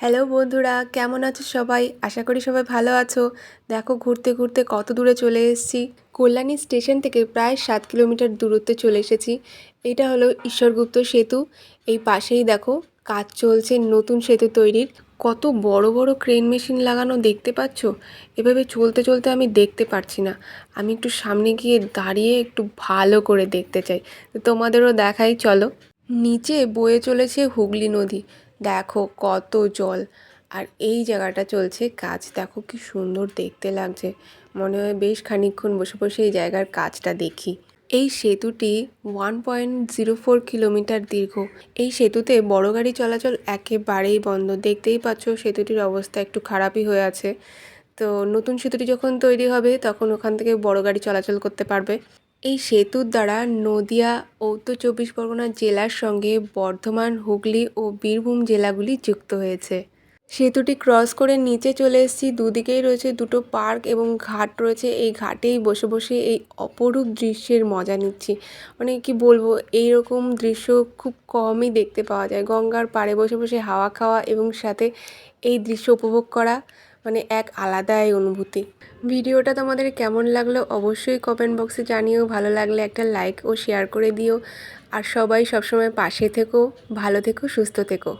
Hello বন্ধুরা, কেমন আছো সবাই? আশা করি সবাই ভালো আছো। দেখো, ঘুরতে ঘুরতে কত দূরে চলে এসেছি। কল্যাণী স্টেশন থেকে প্রায় সাত কিলোমিটার দূরত্বে চলে এসেছি। এটা হলো ঈশ্বরগুপ্ত সেতু। এই পাশেই দেখো, কাজ চলছে নতুন সেতু তৈরির। কত বড় বড় ক্রেন মেশিন লাগানো দেখতে পাচ্ছ? এভাবে চলতে চলতে আমি দেখতে পারছি না। আমি একটু সামনে গিয়ে দাঁড়িয়ে একটু ভালো করে দেখতে চাই। তোমাদেরও দেখাই, চলো। নিচে বয়ে চলেছে হুগলি নদী। দেখো কত জল। আর এই জায়গাটা চলছে কাজ দেখো কি সুন্দর দেখতে লাগছে। মনে হয় বেশ খানিকক্ষণ বসে বসে এই জায়গার কাজটা দেখি। এই সেতুটি one point zero four kilometre দীর্ঘ। এই সেতুতে বড় গাড়ি চলাচল একেবারেই বন্ধ। দেখতেই পাচ্ছ সেতুটির অবস্থা একটু খারাপই হয়ে আছে। তো নতুন সেতুটি যখন তৈরি হবে, তখন ওখান থেকে বড় গাড়ি চলাচল করতে পারবে। এই সেতুর দ্বারা নদিয়া ও উত্তর চব্বিশ পরগনা জেলার সঙ্গে বর্ধমান, হুগলি ও বীরভূম জেলাগুলি যুক্ত হয়েছে। সেতুটি ক্রস করে নিচে চলে এসেছি। দুদিকেই রয়েছে দুটো পার্ক এবং ঘাট রয়েছে। এই ঘাটেই বসে বসে এই অপরূপ দৃশ্যের মজা নিচ্ছি। মানে কি বলব, এইরকম দৃশ্য খুব কমই দেখতে পাওয়া যায়। গঙ্গার পাড়ে বসে বসে হাওয়া খাওয়া এবং সাথে এই দৃশ্য উপভোগ করা। মানে এক আলাদাই অনুভূতি। ভিডিওটা তোমাদের কেমন লাগল অবশ্যই কমেন্ট বক্সে জানিও। ভালো লাগলে একটা লাইক ও শেয়ার করে দিও। আর সবাই সবসময় পাশে থেকো, ভালো থেকো, সুস্থ থেকো।